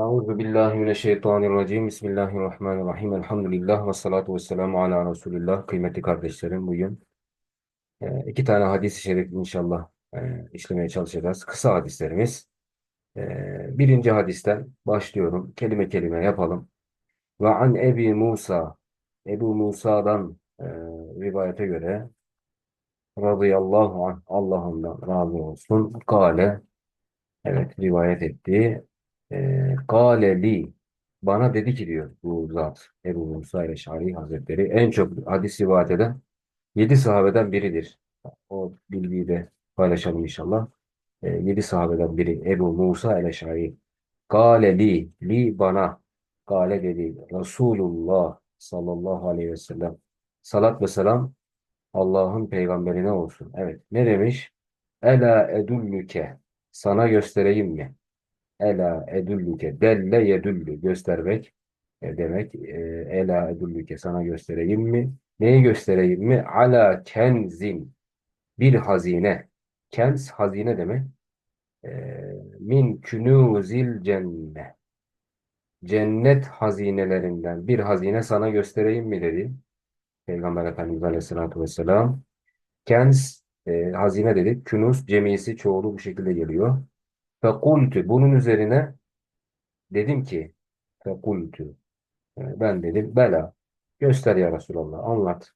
Euzu billahi mineşşeytanirracim. Bismillahirrahmanirrahim. Elhamdülillah ve salatu vesselamu ala Resulillah. Kıymetli kardeşlerim, bugün e, iki tane hadis-i şerif inşallah e, işlemeye çalışacağız. Kısa hadislerimiz. E, birinci hadisten başlıyorum. Kelime kelime yapalım. Ve an Ebi Musa, Ebu Musa'dan rivayete göre radıyallahu anh, Allah ondan razı olsun. Kale, evet rivayet etti. E, Kale li bana dedi ki diyor bu zat Ebu Musa Eş'ari Hazretleri en çok hadis rivayet eden yedi sahabeden biridir. O bilgiyi de paylaşalım inşallah. E, yedi sahabeden biri Ebu Musa Eş'ari. Kale li li bana Kale dedi Resulullah sallallahu aleyhi ve sellem. Salat ve selam Allah'ın peygamberine olsun. Evet ne demiş? Ela edullüke sana göstereyim mi? Ela edüllüke delle yedüllü göstermek e, demek. E, ela edüllüke sana göstereyim mi? Neyi göstereyim mi? Ala kenzin bir hazine. Kenz hazine demek. E, min künuzil cenne. Cennet hazinelerinden bir hazine sana göstereyim mi dedi. Peygamber Efendimiz Aleyhisselatü Vesselam. Kenz e, hazine dedik. Künuz cemisi çoğulu bu şekilde geliyor. Fekultu bunun üzerine dedim ki fekultu e, ben dedim bela göster ya Resulallah anlat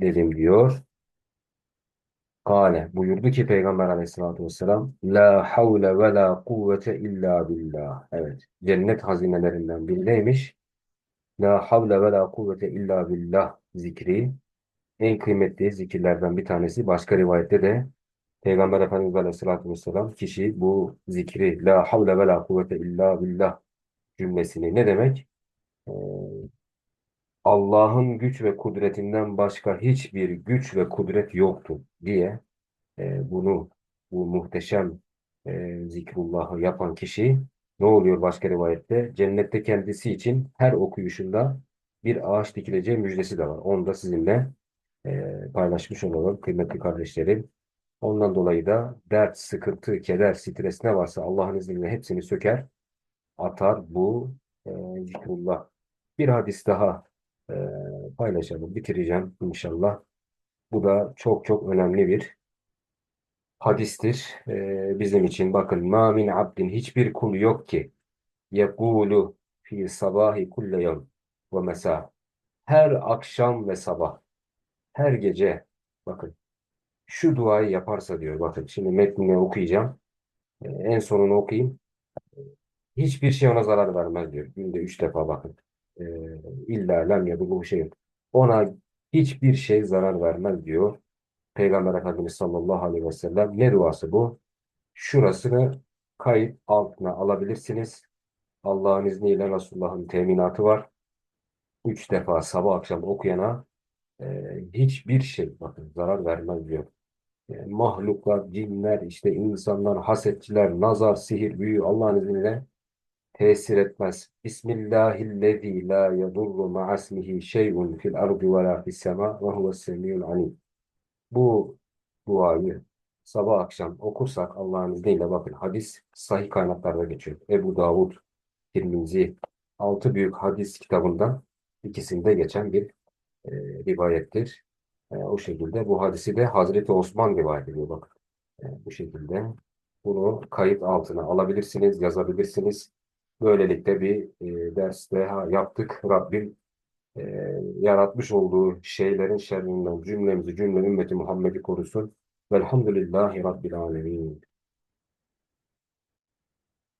dedim diyor. Kale buyurdu ki Peygamber aleyhissalatü vesselam La havle ve la kuvvete illa billah. Evet cennet hazinelerinden biri neymiş? La havle ve la kuvvete illa billah zikri. En kıymetli zikirlerden bir tanesi. Başka rivayette de Peygamber Efendimiz Aleyhisselatü Vesselam kişi bu zikri La havle ve la kuvvete illa billah cümlesini ne demek? Ee, Allah'ın güç ve kudretinden başka hiçbir güç ve kudret yoktur diye e, bunu bu muhteşem e, zikrullahı yapan kişi ne oluyor başka rivayette? Cennette kendisi için her okuyuşunda bir ağaç dikileceği müjdesi de var. Onu da sizinle e, paylaşmış olalım kıymetli kardeşlerim. Ondan dolayı da dert, sıkıntı, keder, stres ne varsa Allah'ın izniyle hepsini söker, atar bu e. Bir hadis daha e, paylaşalım, bitireceğim inşallah. Bu da çok çok önemli bir hadistir e, bizim için. Bakın, ma min abdin hiçbir kul yok ki yekulu fi sabahi kulle yevm ve mesa. Her akşam ve sabah, her gece bakın şu duayı yaparsa diyor. Bakın şimdi metnini okuyacağım. E, en sonunu okuyayım. Hiçbir şey ona zarar vermez diyor. Günde üç defa bakın. E, illa lem yadullu şey. Ona hiçbir şey zarar vermez diyor. Peygamber Efendimiz sallallahu aleyhi ve sellem. Ne duası bu? Şurasını kayıt altına alabilirsiniz. Allah'ın izniyle Resulullah'ın teminatı var. Üç defa sabah akşam okuyana e, hiçbir şey bakın zarar vermez diyor. E, mahluklar, cinler, işte insanlar, hasetçiler, nazar, sihir, büyü Allah'ın izniyle tesir etmez. Bismillahillezî la yedurru ma'asmihi şey'un fil ardı ve la fis sema ve huves semiyul alim. Bu duayı sabah akşam okursak Allah'ın izniyle bakın hadis sahih kaynaklarda geçiyor. Ebu Davud, Tirmizi, altı büyük hadis kitabında ikisinde geçen bir e, rivayettir. E, o şekilde bu hadisi de Hazreti Osman rivayet ediyor bakın. E, bu şekilde bunu kayıt altına alabilirsiniz, yazabilirsiniz. Böylelikle bir e, derste ha, yaptık. Rabbim e, yaratmış olduğu şeylerin şerrinden cümlemizi, cümle ümmeti Muhammed'i korusun. Velhamdülillahi Rabbil Alemin.